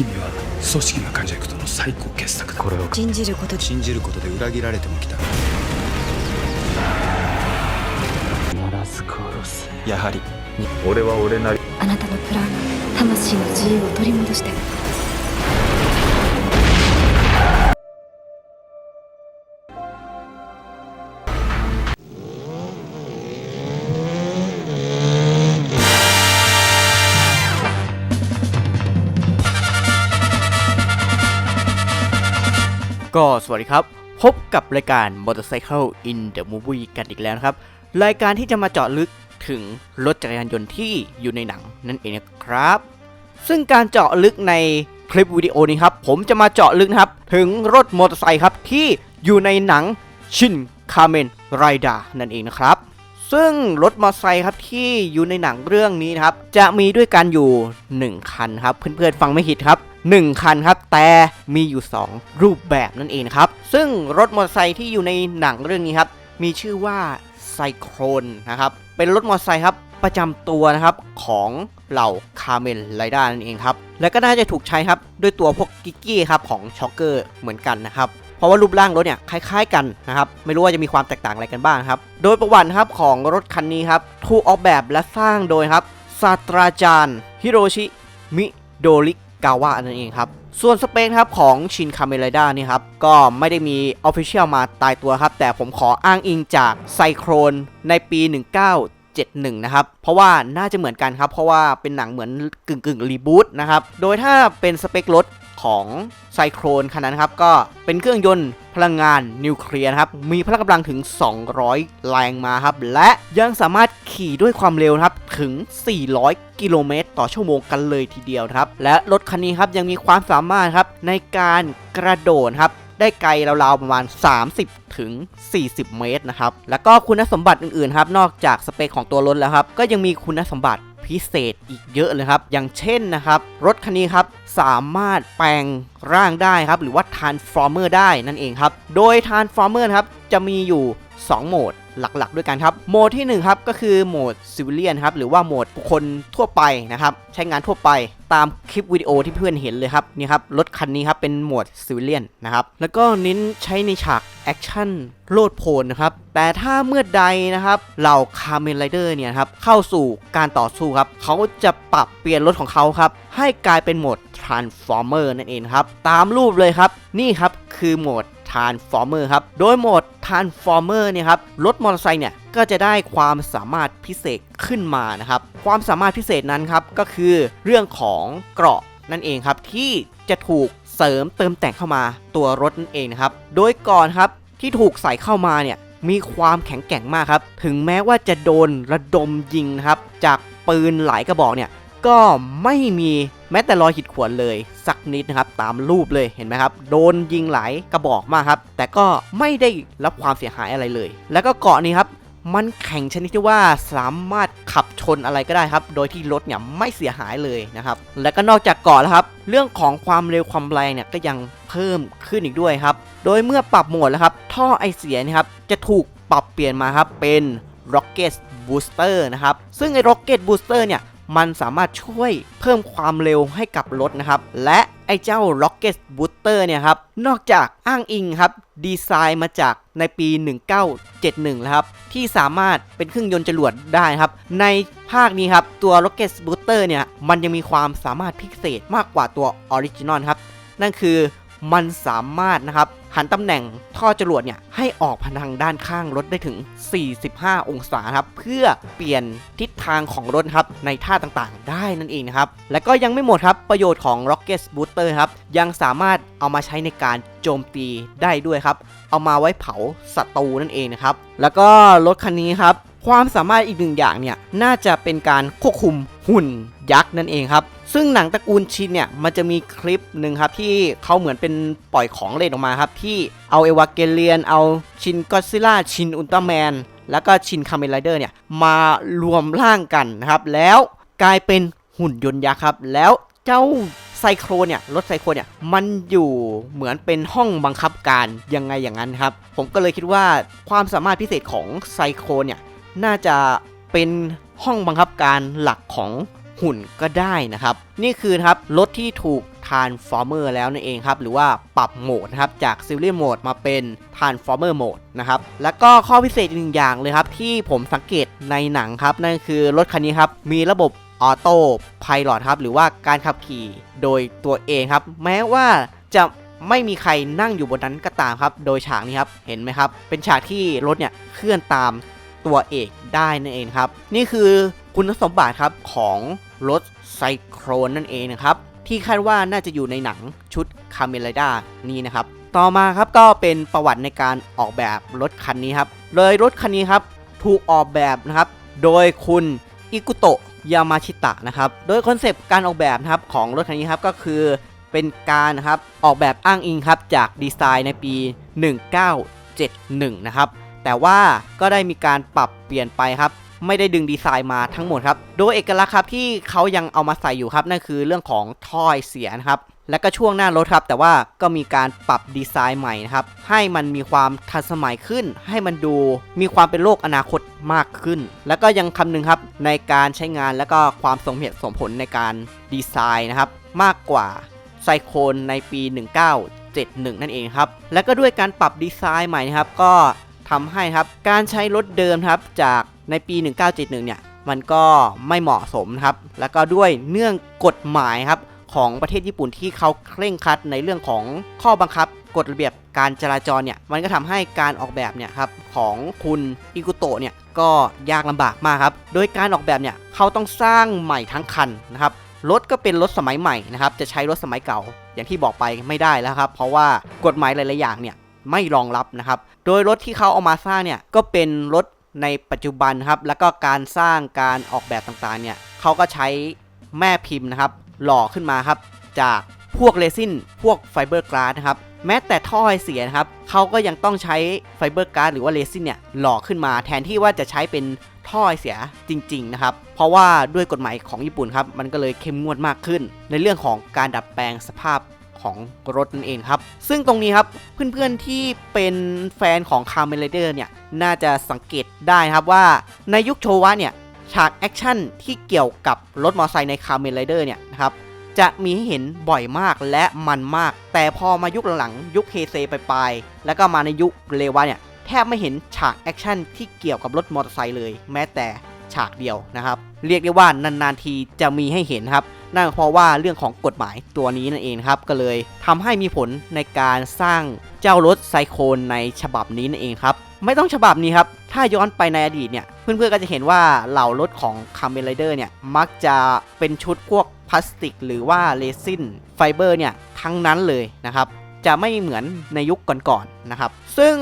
君は組織のプロジェクトの最高傑作だ。これを。信じること。で信じることで裏切られてもきた。必ず殺す。やはり。俺は俺なり。あなたのプラン魂の自由を取り戻して ก็สวัสดีครับ พบกับรายการ Motorcycle in the Movie กันอีกแล้วนะครับ รายการที่จะมาเจาะลึกถึงรถจักรยานยนต์ที่อยู่ในหนังนั่นเองนะครับ ซึ่งการเจาะลึกในคลิปวิดีโอนี้ครับ ผมจะมาเจาะลึกครับ ถึงรถมอเตอร์ไซค์ครับ ที่อยู่ในหนังชินคาเมนไรดานั่นเองนะครับ ซึ่งรถมอเตอร์ไซค์ครับที่อยู่ในหนังเรื่องนี้นะครับ จะมีด้วยกันอยู่ 1 คันครับ เพื่อนๆฟังไม่ผิดครับ 1 คันครับ แต่มีอยู่ 2 รูปแบบนั่นเองครับ ซึ่งรถมอเตอร์ไซค์ที่อยู่ในหนังเรื่องนี้ครับ มีชื่อว่าไซโครนนะครับ เป็นรถมอเตอร์ไซค์ครับประจำตัวนะครับของเหล่าคาเมนไรด้านั่นเองครับ และก็น่าจะถูกใช้ครับด้วยตัวพวกกิกกี้ครับของช็อกเกอร์เหมือนกันนะครับ เพราะว่ารูปร่างรถเนี่ยคล้ายๆกันนะครับ ไม่รู้ว่าจะมีความแตกต่างอะไรกันบ้างครับ โดยประวัติครับของรถคันนี้ครับถูกออกแบบและสร้างโดยครับศาสตราจารย์ฮิโรชิมิโดริ กาวาอันนั้นเองครับ ส่วนสเปคครับของชินคาเมราด้านี่ครับ ก็ไม่ได้มี Official มาตายตัวครับ แต่ผมขออ้างอิงจากไซโครนในปี 1971 นะครับ เพราะว่าน่าจะเหมือนกันครับ เพราะว่าเป็นหนังเหมือนกึ่งกึ่งรีบูตนะครับ โดยถ้าเป็นสเปครถ ของไซโครนคันนั้นครับ ก็เป็นเครื่องยนต์พลังงานนิวเคลียร์ครับ มีพละกำลังถึง 200 แรงมาครับ และยังสามารถขี่ด้วยความเร็วครับ ถึง 400 กิโลเมตร ต่อชั่วโมงกันเลยทีเดียวครับ และรถคันนี้ครับยังมีความสามารถครับในการกระโดดครับได้ไกลราวๆประมาณ 30 ถึง 40 เมตรนะครับ แล้วก็คุณสมบัติอื่นๆครับ นอกจากสเปคของตัวรถแล้วครับ ก็ยังมีคุณสมบัติ พิเศษอีกเยอะเลยครับ อย่างเช่นนะครับ รถคันนี้ครับสามารถแปลงร่างได้ครับ หรือว่า Transformer ได้นั่นเองครับ โดย Transformer นะครับจะมีอยู่ 2 โหมด หลักๆ ด้วยกันครับ โหมดที่1ครับก็คือโหมดซิวิเลียนครับหรือว่าโหมดบุคคลทั่วไปนะครับใช้งานทั่วไปตามคลิปวิดีโอที่เพื่อนเห็นเลยครับนี่ครับรถคันนี้ครับเป็นโหมดซิวิเลียนนะครับแล้วก็เน้นใช้ในฉากแอคชั่นโลดโผนนะครับแต่ถ้าเมื่อใดนะครับเหล่าคาร์เมนไรเดอร์เนี่ยครับเข้าสู่การต่อสู้ครับเขาจะปรับเปลี่ยนรถของเขาครับให้กลายเป็นโหมด Transformer นั่นเองครับ ตามรูปเลยครับ นี่ครับคือโหมด Transformer ครับ โดยโหมด Transformer เนี่ยครับ รถมอเตอร์ไซค์เนี่ย ก็จะได้ความสามารถพิเศษขึ้นมานะครับ ความสามารถพิเศษนั้นครับ ก็คือเรื่องของเกราะนั่นเองครับ ที่จะถูกเสริมเติมแต่งเข้ามาตัวรถนั่นเองนะครับ โดยก่อนครับที่ถูกใส่เข้ามาเนี่ยมีความแข็งแกร่งมากครับ ถึงแม้ว่าจะโดนระดมยิงนะครับ จากปืนหลายกระบอกเนี่ย ก็ไม่มีแม้แต่รอยขีดข่วนเลย สักนิดนะครับตามรูปเลยเห็นไหมครับ โดนยิงหลายกระบอกมากครับ แต่ก็ไม่ได้รับความเสียหายอะไรเลย แล้วก็เกาะนี้ครับมันแข็งชนิดที่ว่าสามารถขับชนอะไรก็ได้ครับ โดยที่รถเนี่ยไม่เสียหายเลยนะครับ และก็นอกจากเกาะแล้วครับ เรื่องของความเร็วความแรงเนี่ยก็ยังเพิ่มขึ้นอีกด้วยครับ โดยเมื่อปรับโหมดแล้วครับ ท่อไอเสียเนะครับจะถูกปรับเปลี่ยนมาครับเป็น Rocket Booster นะครับ ซึ่งไอ้ Rocket Booster เนี่ย มันสามารถช่วยเพิ่มความเร็วให้กับรถนะครับ และไอ้เจ้า Rocket Booster เนี่ยครับ นอกจากอ้างอิงครับ ดีไซน์มาจากในปี 1971 แล้วครับ ที่สามารถเป็นเครื่องยนต์จรวดได้ครับ ในภาคนี้ครับ ตัว Rocket Booster เนี่ย มันยังมีความสามารถพิเศษมากกว่าตัวออริจินอลครับ นั่นคือมันสามารถนะครับ หันตำแหน่งท่อจรวดเนี่ยให้ออกพทางด้านข้างรถได้ถึง 45 องศาครับเพื่อเปลี่ยนทิศทางของรถครับในท่าต่างๆ ได้นั่นเองนะครับและก็ยังไม่หมดครับประโยชน์ของ Rocket Booster ครับยังสามารถเอามาใช้ในการโจมตีได้ด้วยครับ เอามาไว้เผาศัตรูนั่นเองนะครับแล้วก็รถคันนี้ครับ ความสามารถอีกหนึ่งอย่างเนี่ยน่าจะเป็นการควบคุมหุ่นยักษ์นั่นเองครับ ซึ่งหนังตระกูลชินเนี่ยมันจะมีคลิปหนึ่งครับที่เขาเหมือนเป็นปล่อยของเล่นออกมาครับที่เอาเอวาเกเลียน เอาชินก็ซิล่าชินอุลตร้าแมนแล้วก็ชินคาเมนไรเดอร์เนี่ยมารวมร่างกันนะครับแล้วกลายเป็นหุ่นยนต์ยักษ์ครับ แล้วเจ้าไซโครเนี่ยรถไซโครเนี่ยมันอยู่เหมือนเป็นห้องบังคับการยังไงอย่างนั้นครับ ผมก็เลยคิดว่าความสามารถพิเศษของไซโครเนี่ย น่าจะเป็นห้องบังคับการหลักของหุ่นก็ได้นะครับ นี่คือนะครับรถที่ถูกท Transformer แล้วนั่นเองครับ หรือว่าปรับโหมดนะครับ จาก Series Mode มาเป็น Transformer Mode นะครับ แล้วก็ข้อพิเศษอีกหนึ่งอย่างเลยครับ ที่ผมสังเกตในหนังครับ นั่นคือรถคันนี้ครับ มีระบบออโต้พายロครับ หรือว่าการขับขี่โดยตัวเองครับ แม้ว่าจะไม่มีใครนั่งอยู่บนนั้นก็ตามครับ โดยฉากนี้ครับ เห็นไหมครับ เป็นฉากที่รถเนี่ยเคลื่อนตาม ตัวเอกได้นั่นเองครับ นี่คือคุณสมบัติครับของรถไซโครนนั่นเองนะครับ ที่คาดว่าน่าจะอยู่ในหนังชุดคาเมลดานี่นะครับ ต่อมาครับก็เป็นประวัติในการออกแบบรถคันนี้ครับเลยรถคันนี้ครับถูกออกแบบนะครับ โดยคุณอิกุโตะยามาชิตะนะครับ โดยคอนเซปต์การออกแบบนะครับของรถคันนี้ครับก็คือเป็นการนะครับออกแบบอ้างอิงครับจากดีไซน์ในปี 1971 นะครับ แต่ว่าก็ได้มีการปรับเปลี่ยนไปครับไม่ได้ดึงดีไซน์มาทั้งหมดครับ โดยเอกลักษณ์ครับที่เขายังเอามาใส่อยู่ครับนั่นคือเรื่องของถ้อยเสียนะครับ และก็ช่วงหน้ารถครับ แต่ว่าก็มีการปรับดีไซน์ใหม่นะครับ ให้มันมีความทันสมัยขึ้น ให้มันดูมีความเป็นโลกอนาคตมากขึ้น แล้วก็ยังคำนึงครับในการใช้งานและก็ความสมเหตุสมผลในการดีไซน์นะครับ มากกว่าไซโคนในปี 1971 นั่นเองครับ และก็ด้วยการปรับดีไซน์ใหม่นะครับก็ ทำให้ครับการใช้รถเดิมครับจากในปี 1971 เนี่ยมันก็ไม่เหมาะสมครับ แล้วก็ด้วยเนื่องกฎหมายครับของประเทศญี่ปุ่นที่เขาเคร่งครัดในเรื่องของข้อบังคับกฎระเบียบการจราจรเนี่ยมันก็ทำให้การออกแบบเนี่ยครับของคุณอิกุโตะเนี่ยก็ยากลำบากมากครับ โดยการออกแบบเนี่ยเขาต้องสร้างใหม่ทั้งคันนะครับรถก็เป็นรถสมัยใหม่นะครับจะใช้รถสมัยเก่าอย่างที่บอกไปไม่ได้แล้วครับ เพราะว่ากฎหมายหลายๆอย่างเนี่ย ไม่รองรับนะครับ โดยรถที่เขาเอามาสร้างเนี่ยก็เป็นรถในปัจจุบันครับแล้วก็การสร้างการออกแบบต่างๆเนี่ยเขาก็ใช้แม่พิมพ์นะครับหล่อขึ้นมาครับจากพวกเรซินพวกไฟเบอร์กลาสนะครับแม้แต่ท่อไอเสียนะครับเขาก็ยังต้องใช้ไฟเบอร์กลาสหรือว่าเรซินเนี่ยหล่อขึ้นมาแทนที่ว่าจะใช้เป็นท่อไอเสียจริง ๆ นะครับ เพราะว่าด้วยกฎหมายของญี่ปุ่นครับมันก็เลยเข้มงวดมากขึ้น ในเรื่องของการดัดแปลงสภาพ ของรถนั่นเองครับ ซึ่งตรงนี้ครับเพื่อนๆที่เป็นแฟนของ c a r m e n Rider เนี่ยน่าจะสังเกตได้ครับว่าในยุคโชวะเนี่ยฉากแอคชั่นที่เกี่ยวกับรถมอเตอร์ไซค์ใน c a r m e n Rider เนี่ยนะครับจะมีให้เห็นบ่อยมากและมันมาก แต่พอมายุคหลังๆยุคเฮเซไปปลายๆแล้วก็มาในยุคเรวะเนี่ยแทบไม่เห็นฉากแอคชั่นที่เกี่ยวกับรถมอเตอร์ไซค์เลย แม้แต่ฉากเดียวนะครับ เรียกได้ว่านานๆทีจะมีให้เห็นครับ นั่นเพราะว่าเรื่องของกฎหมายตัวนี้นั่นเองครับก็เลยทำให้มีผลในการสร้างเจ้ารถไซโคนในฉบับนี้นั่นเองครับไม่ต้องฉบับนี้ครับ ถ้าย้อนไปในอดีตเนี่ย เพื่อนๆ ก็จะเห็นว่าเหล่ารถของคาร์เมลไรเดอร์เนี่ย มักจะเป็นชุดพวกพลาสติก หรือว่าเรซินไฟเบอร์เนี่ย ทั้งนั้นเลยนะครับ จะไม่เหมือนในยุคก่อนๆนะครับ ซึ่ง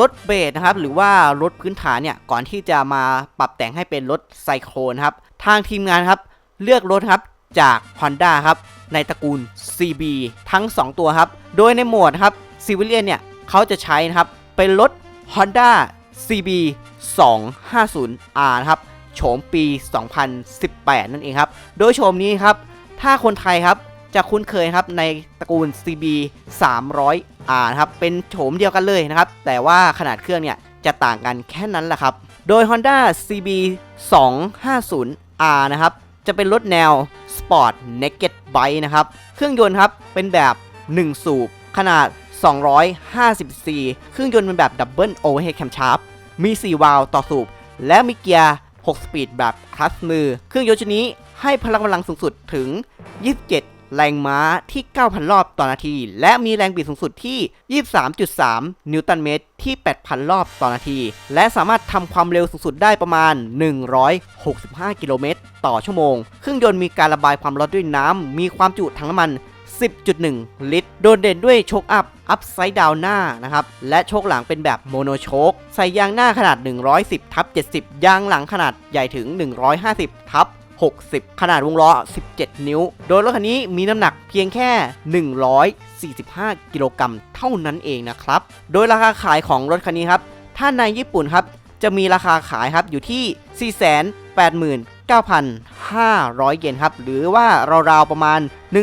รถเบสนะครับ หรือว่ารถพื้นฐานเนี่ย ก่อนที่จะมาปรับแต่งให้เป็นรถไซโครนครับ ทางทีมงานครับ เลือกรถครับ จาก Honda ครับในตระกูล CB ทั้ง 2 ตัวครับ โดยในโหมดครับ Civilian เนี่ยเขาจะใช้นะครับ เป็นรถ Honda CB 250R นะครับโฉมปี 2018 นั่นเองครับ โดยโฉมนี้ครับ ถ้าคนไทยครับจะคุ้นเคยครับในตระกูล CB 300R นะครับเป็นโฉมเดียวกันเลยนะครับ แต่ว่าขนาดเครื่องเนี่ยจะต่างกันแค่นั้นแหละครับ โดย Honda CB 250R นะครับ จะเป็นรถแนว Sport Naked Bike นะครับ เครื่องยนต์ครับเป็นแบบ 1 สูบ ขนาด 250 c เครื่องยนต์เป็นแบบ Double Overhead Camshaft มี 4 วาล์วต่อสูบ และมีเกียร์ 6 สปีดแบบคลัตช์มือ เครื่องยนต์ชนิดนี้ให้พลังกำลังสูงสุดถึง 27 แรงม้าที่ 9,000 รอบต่อนาที และมีแรงบิดสูงสุดที่ 23.3 นิวตันเมตรที่ 8,000 รอบต่อนาที และสามารถทำความเร็วสูงสุดได้ประมาณ 165 กิโลเมตรต่อชั่วโมง เครื่องยนต์มีการระบายความร้อนด้วยน้ำ มีความจุถังน้ำมัน 10.1 ลิตร โดดเด่นด้วยโชคอัพ อัพไซด์ดาวหน้านะครับ และโชคหลังเป็นแบบโมโนโชค ใส่ยางหน้าขนาด 110ทับ70 ยางหลังขนาดใหญ่ถึง 150ทับ 60 ขนาดวงล้อ 17 นิ้ว โดยรถคันนี้มีน้ำหนักเพียงแค่ 145 กิโลกรัมเท่านั้นเองนะครับ โดยราคาขายของรถคันนี้ครับ ถ้าในญี่ปุ่นครับ จะมีราคาขายครับอยู่ที่ 489,500 เยนครับ หรือว่าราวๆประมาณ 1 2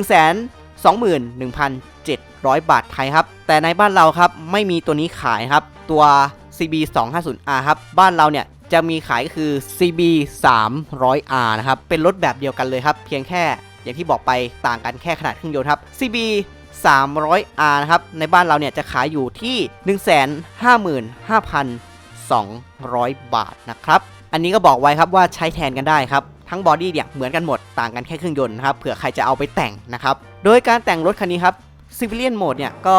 21,700 บาทไทยครับ แต่ในบ้านเราครับไม่มีตัวนี้ขายครับ ตัว CB 250R ครับ บ้านเราเนี่ย จะมีขายก็คือ CB 300R นะครับ เป็นรถแบบเดียวกันเลยครับ เพียงแค่อย่างที่บอกไปต่างกันแค่ขนาดเครื่องยนต์ครับ CB 300R นะครับ ในบ้านเราเนี่ยจะขายอยู่ที่ 155,200 บาทนะครับ อันนี้ก็บอกไว้ครับว่าใช้แทนกันได้ครับ ทั้งบอดี้เนี่ยเหมือนกันหมดต่างกันแค่เครื่องยนต์นะครับ เผื่อใครจะเอาไปแต่งนะครับ โดยการแต่งรถคันนี้ครับ Civilian Mode เนี่ยก็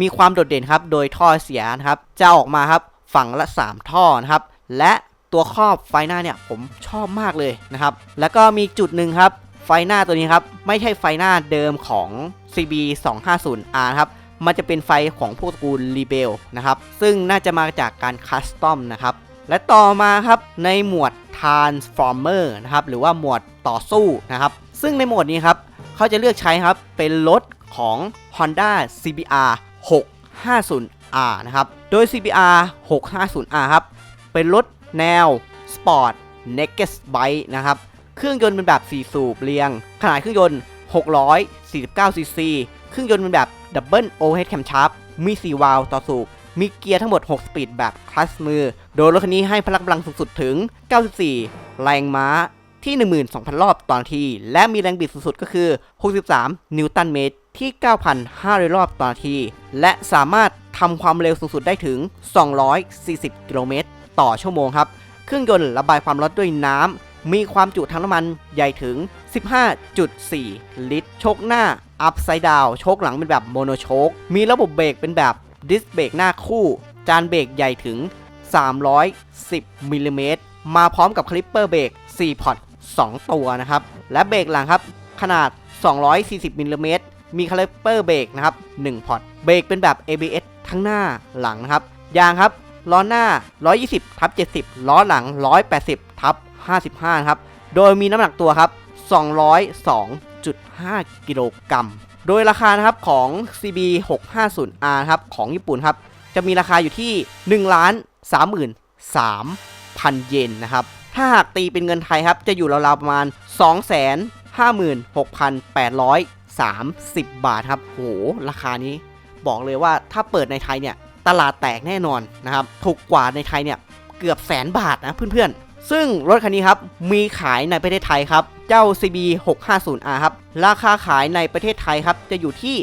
มีความโดดเด่นครับ โดยท่อเสียนะครับ จะออกมาครับฝั่งละ 3 ท่อนะครับ และตัวครอบไฟหน้าเนี่ยผมชอบมากเลยนะครับ แล้วก็มีจุดหนึ่งครับไฟหน้าตัวนี้ครับ ไม่ใช่ไฟหน้าเดิมของ CB 250R นะครับ มันจะเป็นไฟของพวกตระกูล Rebel นะครับ ซึ่งน่าจะมาจากการคัสตอมนะครับ และต่อมาครับในหมวด Transformer นะครับ หรือว่าหมวดต่อสู้นะครับ ซึ่งในหมวดนี้ครับ เขาจะเลือกใช้ครับ เป็นรถของ Honda CBR 650R นะครับ โดย CBR 650R ครับ เป็นรถแนว Sport Naked Bike นะครับ เครื่องยนต์เป็นแบบ 4 สูบเรียง ขนาดเครื่องยนต์ 649 cc เครื่องยนต์เป็นแบบ Double Overhead Camshaft มี 4 วาล์วต่อสูบ มีเกียร์ทั้งหมด 6 สปีดแบบคลัตช์มือ โดยรถคันนี้ให้พลังกำลังสูงสุดถึง 94 แรงม้าที่ 12,000 รอบต่อนาที และมีแรงบิดสูงสุดก็คือ 63 นิวตันเมตรที่ 9,500 รอบต่อนาที และสามารถทำความเร็วสูงสุดได้ถึง 240 กิโลเมตร ต่อชั่วโมงครับ เครื่องยนต์ระบายความร้อนด้วยน้ำ มีความจุถังน้ำมันใหญ่ถึง 15.4 ลิตร โชคหน้า upside down โชคหลังเป็นแบบโมโนโชค มีระบบเบรกเป็นแบบดิสเบรกหน้าคู่ จานเบรกใหญ่ถึง 310 มิลลิเมตร มาพร้อมกับคลิปเปอร์เบรก4พอร์ต2ตัวนะครับ และเบรกหลังครับ ขนาด 240มิลลิเมตร มีคลิปเปอร์เบรกนะครับ 1 พอร์ต เบรกเป็นแบบ ABS ทั้งหน้าหลังนะครับ ยางครับ ล้อหน้า 120ทับ70 ล้อหลัง 180ทับ55 ครับ โดยมีน้ำหนักตัวครับ 202.5 กิโลกรัม โดยราคานะครับของ CB 650R ครับของญี่ปุ่นครับ จะมีราคาอยู่ที่ 1 ล้าน33,000 เยนนะครับ ถ้าหากตีเป็นเงินไทยครับ จะอยู่ราวๆประมาณ 256,830 บาทครับ โห ราคานี้บอกเลยว่าถ้าเปิดในไทยเนี่ย ตลาดแตกแน่นอนนะครับถูกกว่าในไทยเนี่ยเกือบแสนบาทนะเพื่อนๆ ซึ่งรถคันนี้ครับมีขายในประเทศไทยครับเจ้า CB 650R ครับราคาขายในประเทศไทยครับจะอยู่ที่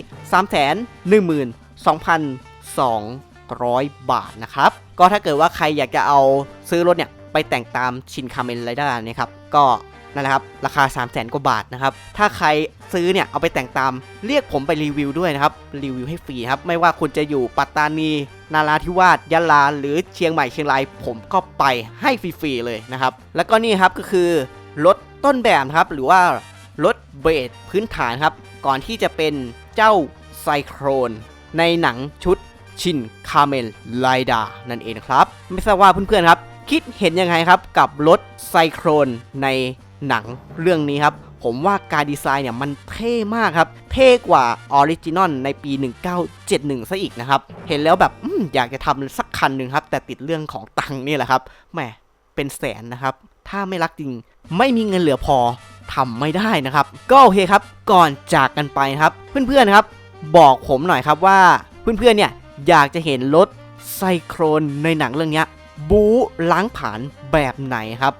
312,200 บาทนะครับ ก็ถ้าเกิดว่าใครอยากจะเอาซื้อรถเนี่ย ไปแต่งตามชินคาเมนไรด้าเนี่ครับ ก็ นั่นแหละครับ ราคา 3 0 0 0 0 กว่าบาทนะครับ ถ้าใครซื้อเนี่ย เอาไปแต่งตาม เรียกผมไปรีวิวด้วยนะครับ รีวิวให้ฟรีครับ ไม่ว่าคุณจะอยู่ปัตตานี นาราธิวาส ยะลา หรือเชียงใหม่ เชียงราย ผมก็ไปให้ฟรีๆเลยนะครับ แล้วก็นี่ครับก็คือรถต้นแบบครับ หรือว่ารถเบรดพื้นฐานครับ ก่อนที่จะเป็นเจ้าไซโครนในหนังชุดชินคาเมลไลดานั่นเองครับ ไม่ทราบว่าเพื่อนๆครับ คิดเห็นยังไงครับกับรถไซโครนใน หนังเรื่องนี้ครับ ผมว่าการดีไซน์เนี่ยมันเท่มากครับ เท่กว่าออริจินอลในปี 1971 ซะอีกนะครับ เห็นแล้วแบบออยากจะทำสักคันหนึ่งครับ แต่ติดเรื่องของตังค์นี่แหละครับแหมเป็นแสนนะครับ ถ้าไม่รักจริง ไม่มีเงินเหลือพอทำไม่ได้นะครับ ก็โอเคครับก่อนจากกันไปครับ เพื่อนๆครับ บอกผมหน่อยครับว่าเพื่อนๆเนี่ยอยากจะเห็นรถไซโครนในหนังเรื่องนี้บู๊ล้างผ่านแบบไหนครับ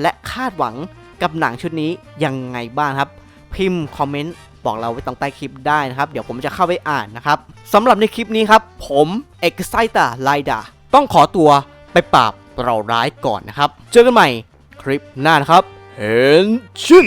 และคาดหวัง กับหนังชุดนี้ยังไงบ้างครับ พิมพ์คอมเมนต์บอกเราไว้ตรงใต้คลิปได้นะครับ เดี๋ยวผมจะเข้าไปอ่านนะครับสำหรับในคลิปนี้ครับ ผม e x c i t e r l i d a ต้องขอตัวไปปราบเราร้ายก่อนนะครับ เจอกันใหม่คลิปหน้านะครับเห็นชื่น